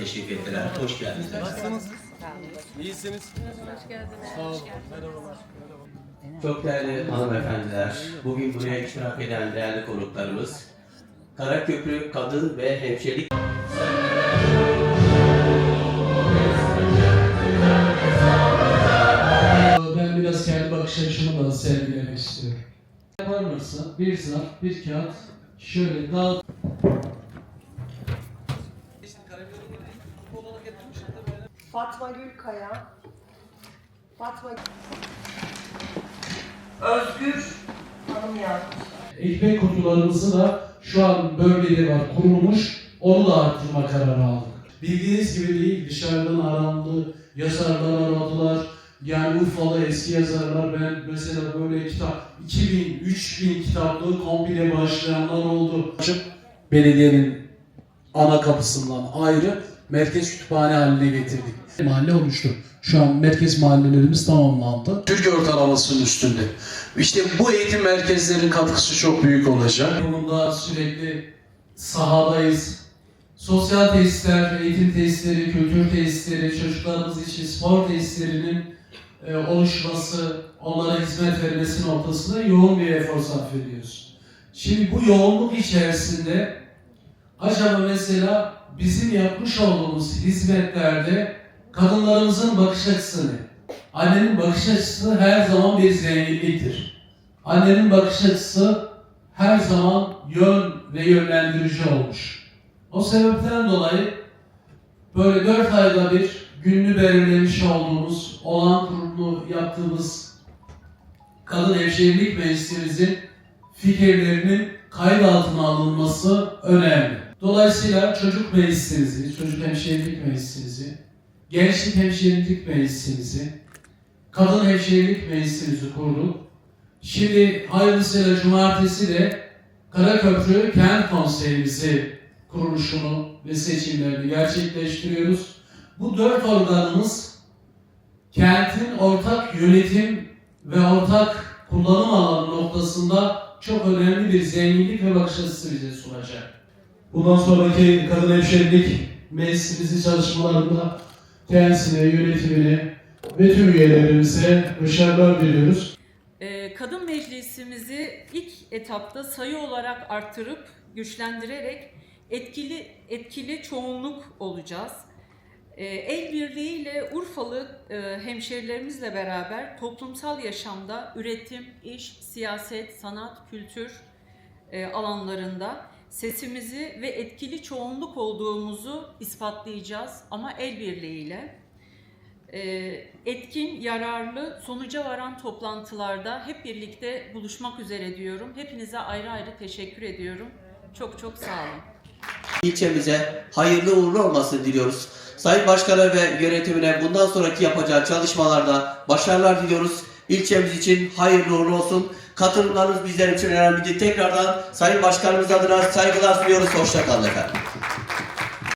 teşrif ettiler. Hoş geldiniz. Nasılsınız? İyisiniz. Sağ olun. Merhabalar. Çok değerli hanımefendiler, bugün buraya iştirak eden değerli konuklarımız, Karaköprü Kadın ve Hemşirelik Ben biraz kendi bakış açımı da sergilemek istiyorum. Yapar mısın? Bir zarf, bir kağıt şöyle dağıt. Fatma Gülkaya. Fatma Özgür Hanım yazmış. Ekmek kutularımızı da şu an bölgede var kurulmuş. Onu da arttırma kararı aldık. Bildiğiniz gibi değil dışarıdan arandı, yazarlar aradılar. Yani Urfalı eski yazarlar ben mesela böyle kitap 2000 3000 kitaplığı komple başlayanlar oldu. Açıp belediyenin ana kapısından ayrı merkez kütüphane haline getirdik. Mahalle olmuştu. Şu an merkez mahallelerimiz tamamlandı. Türkiye ortalamasının üstünde. İşte bu eğitim merkezlerinin katkısı çok büyük olacak. Bununda sürekli sahadayız. Sosyal tesisler, eğitim tesisleri, kültür tesisleri, çocuklarımız için spor tesislerinin e, oluşması, onlara hizmet vermesi noktasında yoğun bir efor sarf ediyoruz. Şimdi bu yoğunluk içerisinde acaba mesela bizim yapmış olduğumuz hizmetlerde kadınlarımızın bakış açısı ne? Annenin bakış açısı her zaman bir zenginliktir. Annenin bakış açısı her zaman yön ve yönlendirici olmuş. O sebepten dolayı böyle dört ayda bir günlü belirlemiş olduğumuz, olan kurulu yaptığımız kadın hemşehrilik meclisimizin fikirlerinin kayıt altına alınması önemli. Dolayısıyla çocuk meclisimizi, çocuk hemşehrilik meclisimizi, gençlik hemşehrilik meclisimizi, kadın hemşehrilik meclisimizi kurduk. Şimdi hayırlısıyla cumartesi de Karaköprü Kent Konseyimizi kuruluşunu ve seçimlerini gerçekleştiriyoruz. Bu dört organımız kentin ortak yönetim ve ortak kullanım alanı noktasında çok önemli bir zenginlik ve bakış açısı bize sunacak. Bundan sonraki kadın hemşerilik meclisimizin çalışmalarında kendisine, yönetimine ve tüm üyelerimize başarılar diliyoruz. Ee, Kadın meclisimizi ilk etapta sayı olarak arttırıp güçlendirerek etkili etkili çoğunluk olacağız. Ee, El birliğiyle Urfalı e, hemşerilerimizle beraber toplumsal yaşamda üretim, iş, siyaset, sanat, kültür e, alanlarında sesimizi ve etkili çoğunluk olduğumuzu ispatlayacağız ama el birliğiyle. Ee, etkin, yararlı, sonuca varan toplantılarda hep birlikte buluşmak üzere diyorum. Hepinize ayrı ayrı teşekkür ediyorum. Çok çok sağ olun. ilçemize hayırlı uğurlu olmasını diliyoruz. Sayın Başkanı ve yönetimine bundan sonraki yapacağı çalışmalarda başarılar diliyoruz. İlçemiz için hayırlı uğurlu olsun. Katılımlarınız bizler için önemlidir. Tekrardan Sayın Başkanımız adına saygılar sunuyoruz. Hoşçakalın efendim.